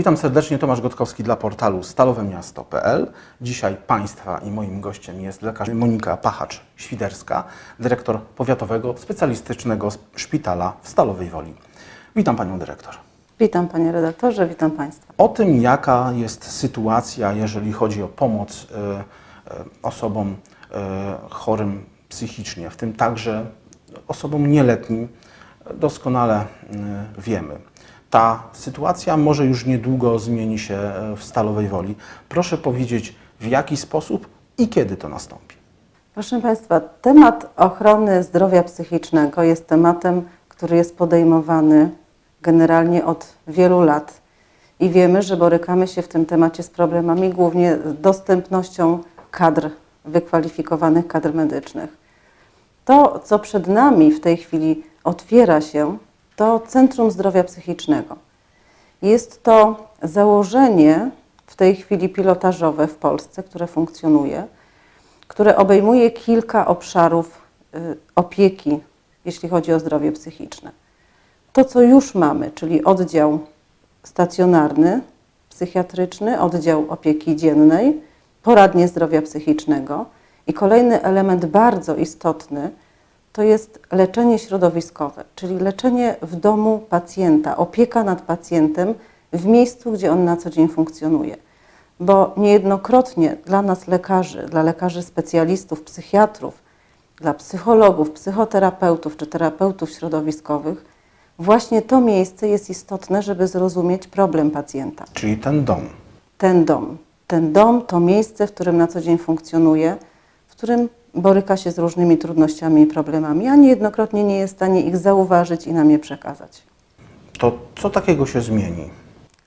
Witam serdecznie, Tomasz Gotkowski dla portalu stalowemiasto.pl. Dzisiaj Państwa i moim gościem jest lekarz Monika Pachacz-Świderska, dyrektor powiatowego specjalistycznego szpitala w Stalowej Woli. Witam Panią dyrektor. Witam panie redaktorze, witam państwa. O tym, jaka jest sytuacja, jeżeli chodzi o pomoc e, e, osobom e, chorym psychicznie, w tym także osobom nieletnim, doskonale e, wiemy. Ta sytuacja może już niedługo zmieni się e, w Stalowej Woli. Proszę powiedzieć, w jaki sposób i kiedy to nastąpi. Proszę państwa, temat ochrony zdrowia psychicznego jest tematem, który jest podejmowany generalnie od wielu lat i wiemy, że borykamy się w tym temacie z problemami głównie dostępnością kadr, wykwalifikowanych kadr medycznych. To, co przed nami w tej chwili otwiera się, to Centrum Zdrowia Psychicznego. Jest to założenie w tej chwili pilotażowe w Polsce, które funkcjonuje, które obejmuje kilka obszarów y, opieki, jeśli chodzi o zdrowie psychiczne. To, co już mamy, czyli oddział stacjonarny, psychiatryczny, oddział opieki dziennej, poradnie zdrowia psychicznego i kolejny element bardzo istotny to jest leczenie środowiskowe, czyli leczenie w domu pacjenta, opieka nad pacjentem w miejscu, gdzie on na co dzień funkcjonuje. Bo niejednokrotnie dla nas lekarzy, dla lekarzy specjalistów, psychiatrów, dla psychologów, psychoterapeutów czy terapeutów środowiskowych, właśnie to miejsce jest istotne, żeby zrozumieć problem pacjenta Czyli ten dom. ten dom. Ten dom to miejsce, w którym na co dzień funkcjonuje, w którym boryka się z różnymi trudnościami i problemami, a niejednokrotnie nie jest w stanie ich zauważyć i nam je przekazać. To co takiego się zmieni?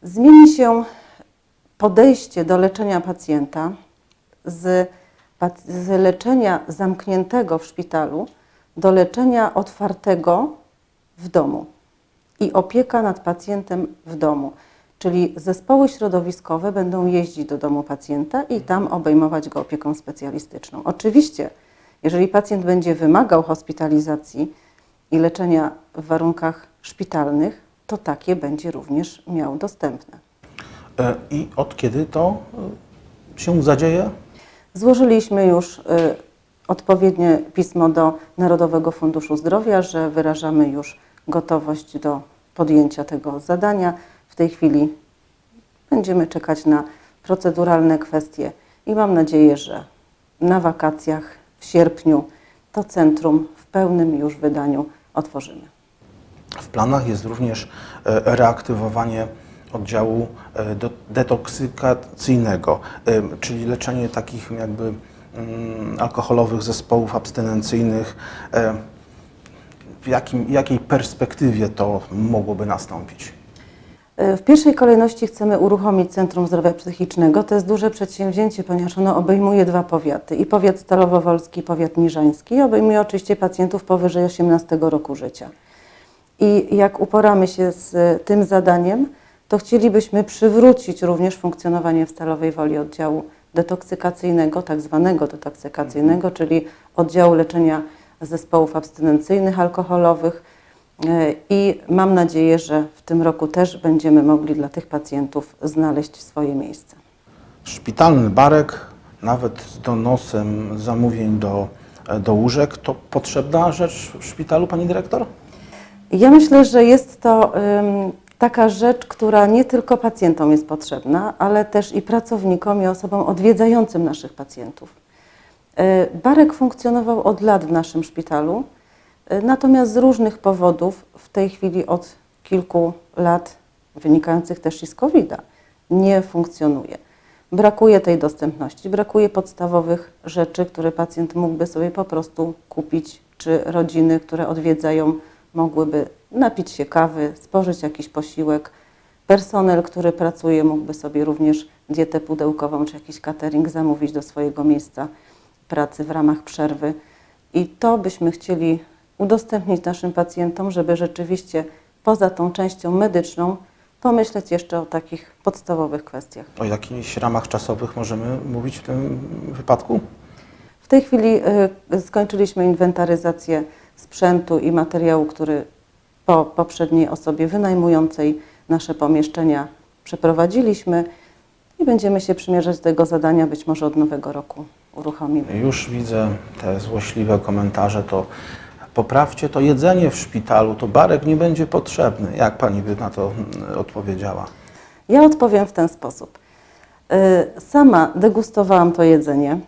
Zmieni się podejście do leczenia pacjenta z, z leczenia zamkniętego w szpitalu do leczenia otwartego w domu i opieka nad pacjentem w domu. Czyli zespoły środowiskowe będą jeździć do domu pacjenta i tam obejmować go opieką specjalistyczną. Oczywiście, jeżeli pacjent będzie wymagał hospitalizacji i leczenia w warunkach szpitalnych, to takie będzie również miał dostępne. E, I od kiedy to e, się zadzieje? Złożyliśmy już y, odpowiednie pismo do Narodowego Funduszu Zdrowia, że wyrażamy już gotowość do podjęcia tego zadania. W tej chwili będziemy czekać na proceduralne kwestie i mam nadzieję, że na wakacjach w sierpniu to centrum w pełnym już wydaniu otworzymy. W planach jest również e, reaktywowanie oddziału e, detoksykacyjnego, e, czyli leczenie takich jakby mm, alkoholowych zespołów abstynencyjnych. W jakim, jakiej perspektywie to mogłoby nastąpić? W pierwszej kolejności chcemy uruchomić Centrum Zdrowia Psychicznego. To jest duże przedsięwzięcie, ponieważ ono obejmuje dwa powiaty. I powiat stalowowolski, i powiat niżański. Obejmuje oczywiście pacjentów powyżej 18 roku życia. I jak uporamy się z tym zadaniem, to chcielibyśmy przywrócić również funkcjonowanie w Stalowej Woli oddziału detoksykacyjnego, tak zwanego detoksykacyjnego, czyli oddziału leczenia zespołów abstynencyjnych, alkoholowych. I mam nadzieję, że w tym roku też będziemy mogli dla tych pacjentów znaleźć swoje miejsce. Szpitalny barek, nawet z donosem zamówień do, do łóżek, to potrzebna rzecz w szpitalu, pani dyrektor? Ja myślę, że jest to ym, taka rzecz, która nie tylko pacjentom jest potrzebna, ale też i pracownikom i osobom odwiedzającym naszych pacjentów. Y, Barek funkcjonował od lat w naszym szpitalu, natomiast z różnych powodów w tej chwili od kilku lat, wynikających też i z COVID-a, nie funkcjonuje. Brakuje tej dostępności, brakuje podstawowych rzeczy, które pacjent mógłby sobie po prostu kupić, czy rodziny, które odwiedzają, mogłyby napić się kawy, spożyć jakiś posiłek. Personel, który pracuje, mógłby sobie również dietę pudełkową czy jakiś catering zamówić do swojego miejsca pracy w ramach przerwy. I to byśmy chcieli udostępnić naszym pacjentom, żeby rzeczywiście poza tą częścią medyczną pomyśleć jeszcze o takich podstawowych kwestiach. O jakichś ramach czasowych możemy mówić w tym wypadku? W tej chwili y, skończyliśmy inwentaryzację sprzętu i materiału, który po poprzedniej osobie wynajmującej nasze pomieszczenia przeprowadziliśmy i będziemy się przymierzać do tego zadania, być może od nowego roku uruchomimy. Już widzę te złośliwe komentarze, to poprawcie to jedzenie w szpitalu, to barek nie będzie potrzebny. Jak pani by na to mm, odpowiedziała? Ja odpowiem w ten sposób. Y, Sama degustowałam to jedzenie,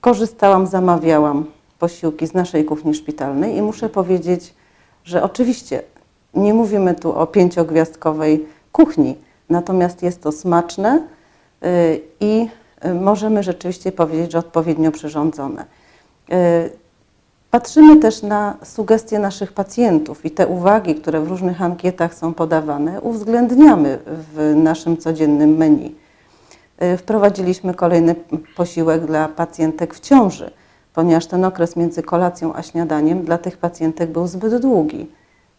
korzystałam, zamawiałam posiłki z naszej kuchni szpitalnej i muszę powiedzieć, że oczywiście nie mówimy tu o pięciogwiazdkowej kuchni, natomiast jest to smaczne y, i y, możemy rzeczywiście powiedzieć, że odpowiednio przyrządzone. Patrzymy też na sugestie naszych pacjentów i te uwagi, które w różnych ankietach są podawane, uwzględniamy w naszym codziennym menu. Y, Wprowadziliśmy kolejny posiłek dla pacjentek w ciąży, ponieważ ten okres między kolacją a śniadaniem dla tych pacjentek był zbyt długi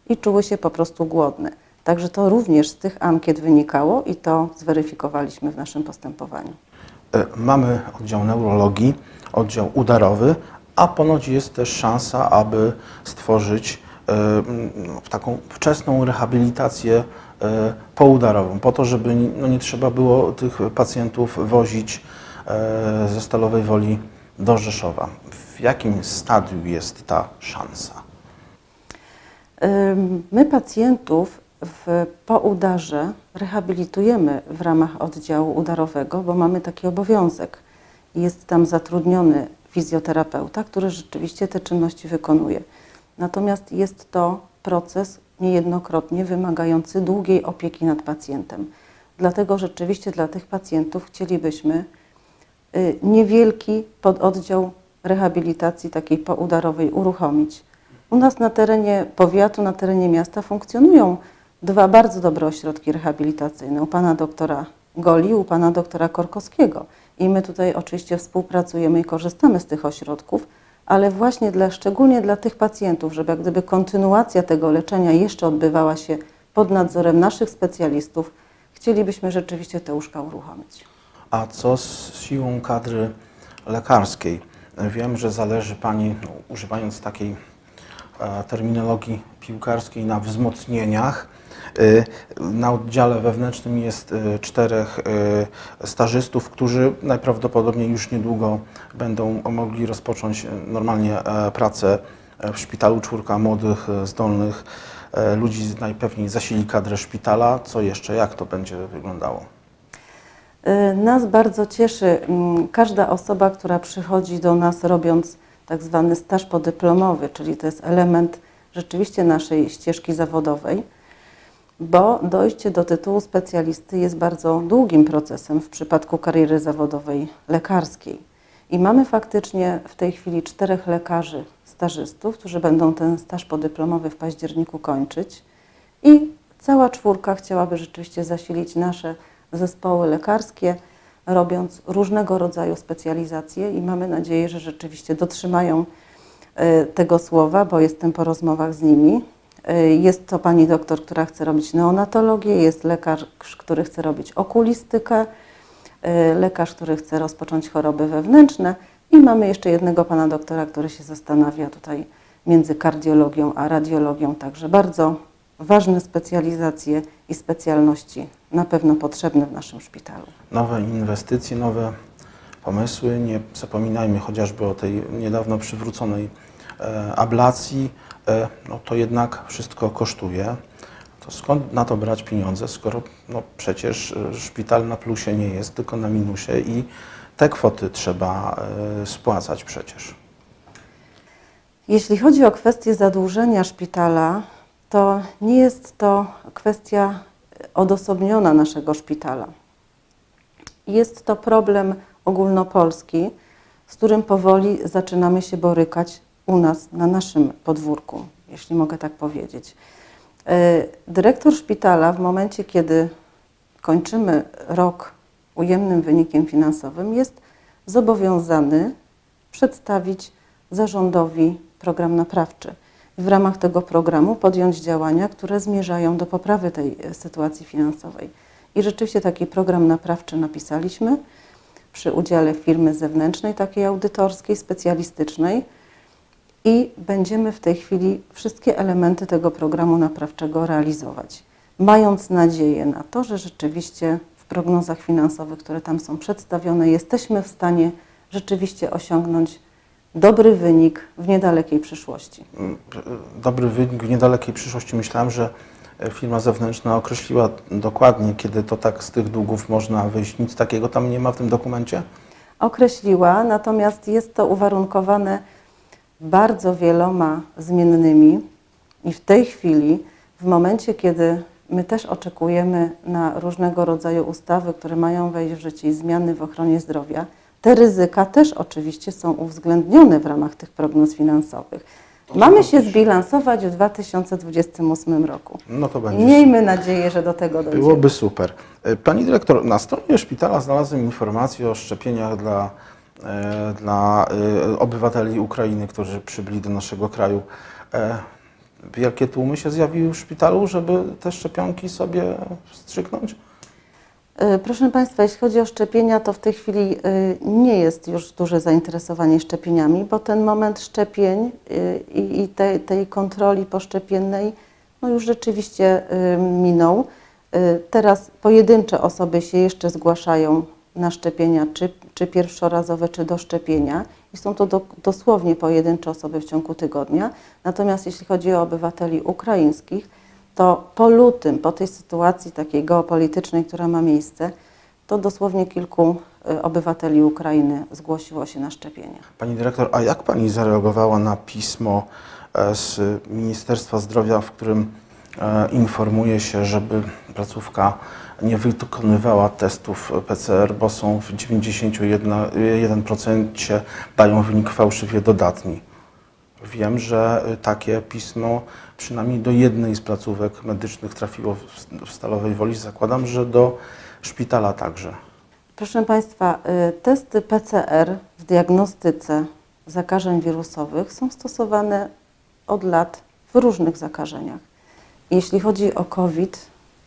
i czuły się po prostu głodne. Także to również z tych ankiet wynikało i to zweryfikowaliśmy w naszym postępowaniu. E, Mamy oddział neurologii, oddział udarowy, a ponoć jest też szansa, aby stworzyć e, no, taką wczesną rehabilitację e, poudarową, po to, żeby no, nie trzeba było tych pacjentów wozić e, ze Stalowej Woli do Rzeszowa. W jakim stadium jest ta szansa? My pacjentów w, po udarze rehabilitujemy w ramach oddziału udarowego, bo mamy taki obowiązek. Jest tam zatrudniony fizjoterapeuta, który rzeczywiście te czynności wykonuje. Natomiast jest to proces niejednokrotnie wymagający długiej opieki nad pacjentem. Dlatego rzeczywiście dla tych pacjentów chcielibyśmy y, niewielki pododdział rehabilitacji takiej poudarowej uruchomić. U nas na terenie powiatu, na terenie miasta funkcjonują dwa bardzo dobre ośrodki rehabilitacyjne. U pana doktora Goli, u pana doktora Korkowskiego. I my tutaj oczywiście współpracujemy i korzystamy z tych ośrodków, ale właśnie dla, szczególnie dla tych pacjentów, żeby jak gdyby kontynuacja tego leczenia jeszcze odbywała się pod nadzorem naszych specjalistów, chcielibyśmy rzeczywiście te łóżka uruchomić. A co z siłą kadry lekarskiej? Wiem, że zależy Pani, no, używając takiej e, terminologii piłkarskiej, na wzmocnieniach. Y, Na oddziale wewnętrznym jest y, czterech y, stażystów, którzy najprawdopodobniej już niedługo będą mogli rozpocząć normalnie e, pracę w szpitalu. Czwórka młodych, e, zdolnych e, ludzi najpewniej zasili kadrę szpitala. Co jeszcze? Jak to będzie wyglądało? Nas bardzo cieszy mm, każda osoba, która przychodzi do nas robiąc tak zwany staż podyplomowy, czyli to jest element rzeczywiście naszej ścieżki zawodowej, bo dojście do tytułu specjalisty jest bardzo długim procesem w przypadku kariery zawodowej lekarskiej. I mamy faktycznie w tej chwili czterech lekarzy stażystów, którzy będą ten staż podyplomowy w październiku kończyć i cała czwórka chciałaby rzeczywiście zasilić nasze zespoły lekarskie, robiąc różnego rodzaju specjalizacje i mamy nadzieję, że rzeczywiście dotrzymają e, tego słowa, bo jestem po rozmowach z nimi. E, Jest to pani doktor, która chce robić neonatologię, jest lekarz, który chce robić okulistykę, e, lekarz, który chce rozpocząć choroby wewnętrzne i mamy jeszcze jednego pana doktora, który się zastanawia tutaj między kardiologią a radiologią, także bardzo ważne specjalizacje i specjalności na pewno potrzebne w naszym szpitalu. nowe inwestycje, nowe pomysły. Nie zapominajmy chociażby o tej niedawno przywróconej e, ablacji. E, no to jednak wszystko kosztuje. To skąd na to brać pieniądze, skoro no przecież e, szpital na plusie nie jest, tylko na minusie i te kwoty trzeba e, spłacać przecież. Jeśli chodzi o kwestię zadłużenia szpitala, to nie jest to kwestia odosobniona naszego szpitala. Jest to problem ogólnopolski, z którym powoli zaczynamy się borykać u nas, na naszym podwórku, jeśli mogę tak powiedzieć. E, Dyrektor szpitala w momencie, kiedy kończymy rok ujemnym wynikiem finansowym, jest zobowiązany przedstawić zarządowi program naprawczy. I w ramach tego programu podjąć działania, które zmierzają do poprawy tej e, sytuacji finansowej. I rzeczywiście taki program naprawczy napisaliśmy przy udziale firmy zewnętrznej, takiej audytorskiej, specjalistycznej i będziemy w tej chwili wszystkie elementy tego programu naprawczego realizować. mając nadzieję na to, że rzeczywiście w prognozach finansowych, które tam są przedstawione, jesteśmy w stanie rzeczywiście osiągnąć dobry wynik w niedalekiej przyszłości. Mm, Dobry wynik w niedalekiej przyszłości. Myślałem, że firma zewnętrzna określiła dokładnie, kiedy to tak z tych długów można wyjść. Nic takiego tam nie ma w tym dokumencie? określiła, natomiast jest to uwarunkowane bardzo wieloma zmiennymi i w tej chwili, w momencie, kiedy my też oczekujemy na różnego rodzaju ustawy, które mają wejść w życie i zmiany w ochronie zdrowia, te ryzyka też oczywiście są uwzględnione w ramach tych prognoz finansowych. Mamy się zbilansować w 2028 roku. No to będzie. miejmy nadzieję, że do tego dojdzie. Byłoby super. E, Pani dyrektor, na stronie szpitala znalazłem informację o szczepieniach dla, dla e, obywateli Ukrainy, którzy przybyli do naszego kraju. E, Wielkie tłumy się zjawiły w szpitalu, żeby te szczepionki sobie wstrzyknąć? Y, Proszę Państwa, jeśli chodzi o szczepienia, to w tej chwili nie jest już duże zainteresowanie szczepieniami, bo ten moment szczepień i tej, kontroli poszczepiennej no już rzeczywiście minął. Teraz pojedyncze osoby się jeszcze zgłaszają na szczepienia, czy, czy pierwszorazowe, czy do szczepienia i są to do, dosłownie pojedyncze osoby w ciągu tygodnia. Natomiast jeśli chodzi o obywateli ukraińskich, to po lutym, po tej sytuacji takiej geopolitycznej, która ma miejsce, to dosłownie kilku y, obywateli Ukrainy zgłosiło się na szczepienia. Pani dyrektor, a jak Pani zareagowała na pismo e, z Ministerstwa Zdrowia, w którym e, informuje się, żeby placówka nie wykonywała testów PCR, bo są w 91% dają wynik fałszywie dodatni. Wiem, że takie pismo przynajmniej do jednej z placówek medycznych trafiło w- w Stalowej Woli. Zakładam, że do szpitala także. Proszę Państwa, y, testy PCR w diagnostyce zakażeń wirusowych są stosowane od lat w różnych zakażeniach. Jeśli chodzi o COVID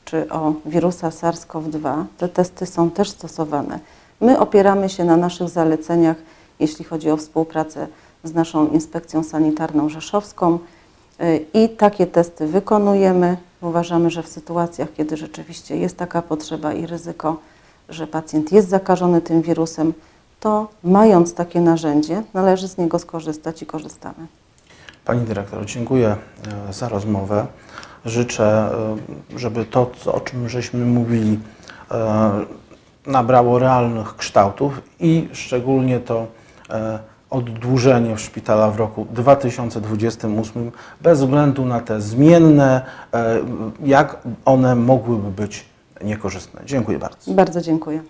czy o wirusa SARS-CoV-2, te testy są też stosowane. My opieramy się na naszych zaleceniach, jeśli chodzi o współpracę z naszą inspekcją sanitarną rzeszowską y, i takie testy wykonujemy. Uważamy, że w sytuacjach, kiedy rzeczywiście jest taka potrzeba i ryzyko, że pacjent jest zakażony tym wirusem, to mając takie narzędzie, należy z niego skorzystać i korzystamy. Pani dyrektor, dziękuję e, za rozmowę. Życzę, e, żeby to, o czym żeśmy mówili, e, nabrało realnych kształtów i szczególnie to e, oddłużenie w szpitala w roku 2028 bez względu na te zmienne, jak one mogłyby być niekorzystne. Dziękuję bardzo. Bardzo dziękuję.